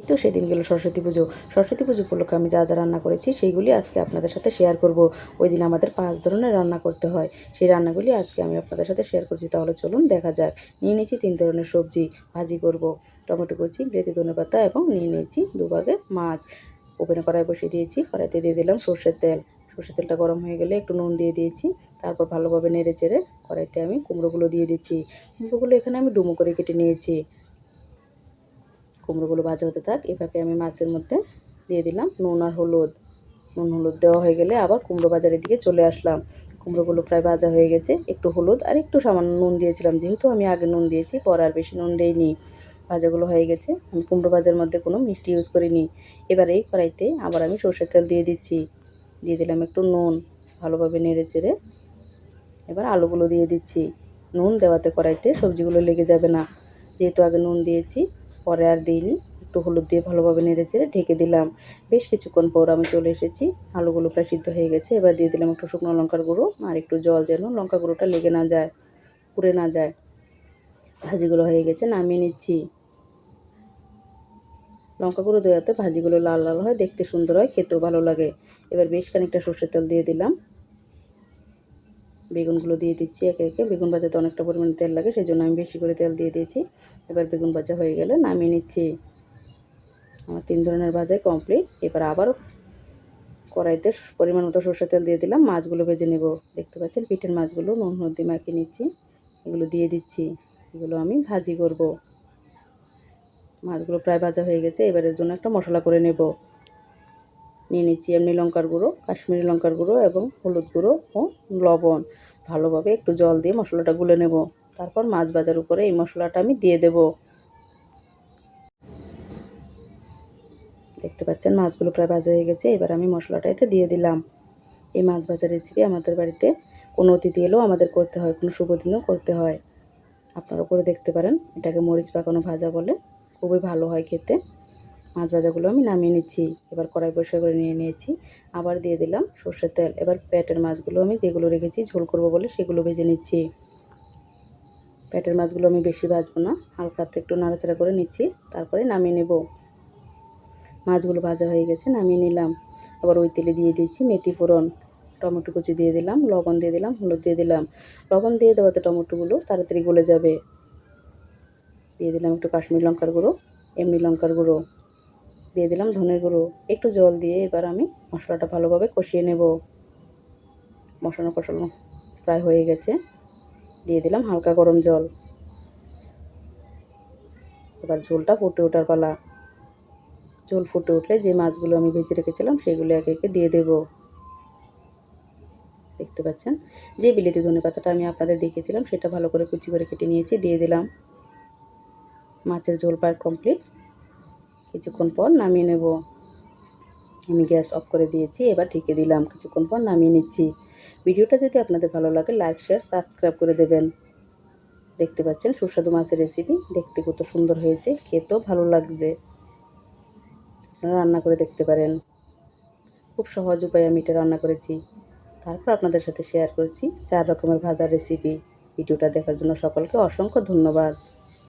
এই তো সেদিন গেল সরস্বতী পুজো। সরস্বতী পুজো উপলক্ষে আমি যা যা রান্না করেছি, সেইগুলি আজকে আপনাদের সাথে শেয়ার করব। ওই দিন আমাদের পাঁচ ধরনের রান্না করতে হয়। সেই রান্নাগুলি আজকে আমি আপনাদের সাথে শেয়ার করছি। তাহলে চলুন দেখা যাক। নিয়ে নিয়েছি তিন ধরনের সবজি। ভাজি করব টমেটো কুচি ব্রেতি ধনে পাতা এবং নিয়ে নিয়েছি দুভাগে মাছ। ওভেনে কড়াই বসিয়ে দিয়েছি। কড়াইতে দিয়ে দিলাম সর্ষের তেল। সর্ষের তেলটা গরম হয়ে গেলে একটু নুন দিয়ে দিয়েছি। তারপর ভালোভাবে নেড়ে চেড়ে কড়াইতে আমি কুমড়োগুলো দিয়ে দিচ্ছি। কুমড়োগুলো এখানে আমি ডুমো করে কেটে নিয়েছি। কুমড়োগুলো ভাজা হতে থাক, এভাবে আমি মাছের মধ্যে দিয়ে দিলাম। নুন আর হলুদ, নুন হলুদ দেওয়া হয়ে গেলে আবার কুমড়ো বাজারের দিকে চলে আসলাম। কুমড়োগুলো প্রায় ভাজা হয়ে গেছে। একটু হলুদ আর একটু সামান্য নুন দিয়েছিলাম, যেহেতু আমি আগে নুন দিয়েছি, পর আর বেশি নুন দেইনি। ভাজাগুলো হয়ে গেছে। আমি কুমড়ো ভাজার মধ্যে কোনো মিষ্টি ইউজ করিনি। এবার এই কড়াইতে আবার আমি সর্ষের তেল দিয়ে দিচ্ছি। দিয়ে দিলাম একটু নুন, ভালোভাবে নেড়ে চেড়ে। এবার আলুগুলো দিয়ে দিচ্ছি। নুন দেওয়াতে কড়াইতে সবজিগুলো লেগে যাবে না। যেহেতু আগে নুন দিয়েছি পরে আর দিইনি। একটু হলুদ দিয়ে ভালোভাবে নেড়ে চেড়ে ঢেকে দিলাম। বেশ কিছুক্ষণ পর আমি চলে এসেছি। আলুগুলো প্রায় সিদ্ধ হয়ে গেছে। এবার দিয়ে দিলাম একটু শুকনো লঙ্কার গুঁড়ো আর একটু জল যেন লঙ্কা গুঁড়োটা লেগে না যায়, পুড়ে না যায়। ভাজিগুলো হয়ে গেছে, নামিয়ে নিচ্ছি। লঙ্কা গুঁড়ো দেওয়াতে ভাজিগুলো লাল লাল হয়, দেখতে সুন্দর হয়, খেতেও ভালো লাগে। এবার বেশ খানিকটা সর্ষের তেল দিয়ে দিলাম। বেগুনগুলো দিয়ে দিচ্ছি একে একে। বেগুন ভাজাতে অনেকটা পরিমাণে তেল লাগে সেই জন্য আমি বেশি করে তেল দিয়ে দিয়েছি। এবার বেগুন ভাজা হয়ে গেলে নামিয়ে নিচ্ছি। আমার তিন ধরনের ভাজাই কমপ্লিট এবার আবার কড়াইতে পরিমাণ মতো সর্ষের তেল দিয়ে দিলাম। মাছগুলো ভেজে নেব। দেখতে পাচ্ছেন, পিঠের মাছগুলো নুন, হলদি মাখিয়ে নিচ্ছি। এগুলো দিয়ে দিচ্ছি। এগুলো আমি ভাজি করব। মাছগুলো প্রায় ভাজা হয়ে গেছে। এবারের জন্য একটা মশলা করে নেব। নিয়ে নিচ্ছি এমনি লঙ্কার গুঁড়ো, কাশ্মীরি লঙ্কার গুঁড়ো এবং হলুদ গুঁড়ো ও লবণ। ভালোভাবে একটু জল দিয়ে মশলাটা গুলে নেব। তারপর মাছ ভাজার উপরে এই মশলাটা আমি দিয়ে দেব। দেখতে পাচ্ছেন মাছগুলো প্রায় ভাজা হয়ে গেছে। এবার আমি মশলাটা এতে দিয়ে দিলাম। এই মাছ ভাজা রেসিপি আমাদের বাড়িতে কোনো অতিথি এলেও আমাদের করতে হয়, কোনো শুভ দিনেও করতে হয়। আপনারা করে দেখতে পারেন। এটাকে মরিচ পাকানো ভাজা বলে খুবই ভালো হয় খেতে। মাছ ভাজাগুলো আমি নামিয়ে নিচ্ছি। এবার কড়াই পরিষ্কার করে নিয়ে নিয়েছি। আবার দিয়ে দিলাম সর্ষের তেল। এবার পেটের মাছগুলো আমি যেগুলো রেখেছি ঝোল করব বলে সেগুলো ভেজে নিচ্ছি। পেটের মাছগুলো আমি বেশি ভাজবো না। হালকাতে একটু নাড়াচাড়া করে নিচ্ছি। তারপরে নামিয়ে নেব। মাছগুলো ভাজা হয়ে গেছে, নামিয়ে নিলাম। আবার ওই তেলে দিয়ে দিয়েছি মেথি ফোড়ন। টমেটো কুচি দিয়ে দিলাম, লবণ দিয়ে দিলাম, হলুদ দিয়ে দিলাম। লবণ দিয়ে দেওয়াতে টমেটোগুলো তাড়াতাড়ি গলে যাবে। দিয়ে দিলাম একটু কাশ্মীর লঙ্কার গুঁড়ো, এমনি লঙ্কার গুঁড়ো। দিয়ে দিলাম ধনের গুঁড়ো। একটু জল দিয়ে এবার আমি মশলাটা ভালোভাবে কষিয়ে নেব। মশলা কষানো প্রায় হয়ে গেছে। দিয়ে দিলাম হালকা গরম জল। এবার ঝোলটা ফুটে ওঠার পালা। ঝোল ফুটে উঠলে যে মাছগুলো আমি ভেজে রেখেছিলাম সেগুলো একে একে দিয়ে দেব। দেখতে পাচ্ছেন? যে বিলেতি ধনে পাতাটা আমি আপনাদের দেখিয়েছিলাম সেটা ভালো করে কুচি করে কেটে নিয়েছি, দিয়ে দিলাম। মাছের ঝোল পার কমপ্লিট কিছুক্ষণ পর নামিয়ে নেব। আমি গ্যাস অফ করে দিয়েছি, এবার ঢেকে দিলাম। কিছুক্ষণ পর নামিয়ে নিচ্ছি। ভিডিওটা যদি আপনাদের ভালো লাগে, লাইক, শেয়ার, সাবস্ক্রাইব করে দেবেন। দেখতে পাচ্ছেন সুস্বাদু মাছের রেসিপি। দেখতে কত সুন্দর হয়েছে, খেতেও ভালো লাগছে। আপনারা রান্না করে দেখতে পারেন। খুব সহজ উপায়ে আমি এটা রান্না করেছি। তারপর আপনাদের সাথে শেয়ার করছি চার রকমের ভাজার রেসিপি। ভিডিওটা দেখার জন্য সকলকে অসংখ্য ধন্যবাদ।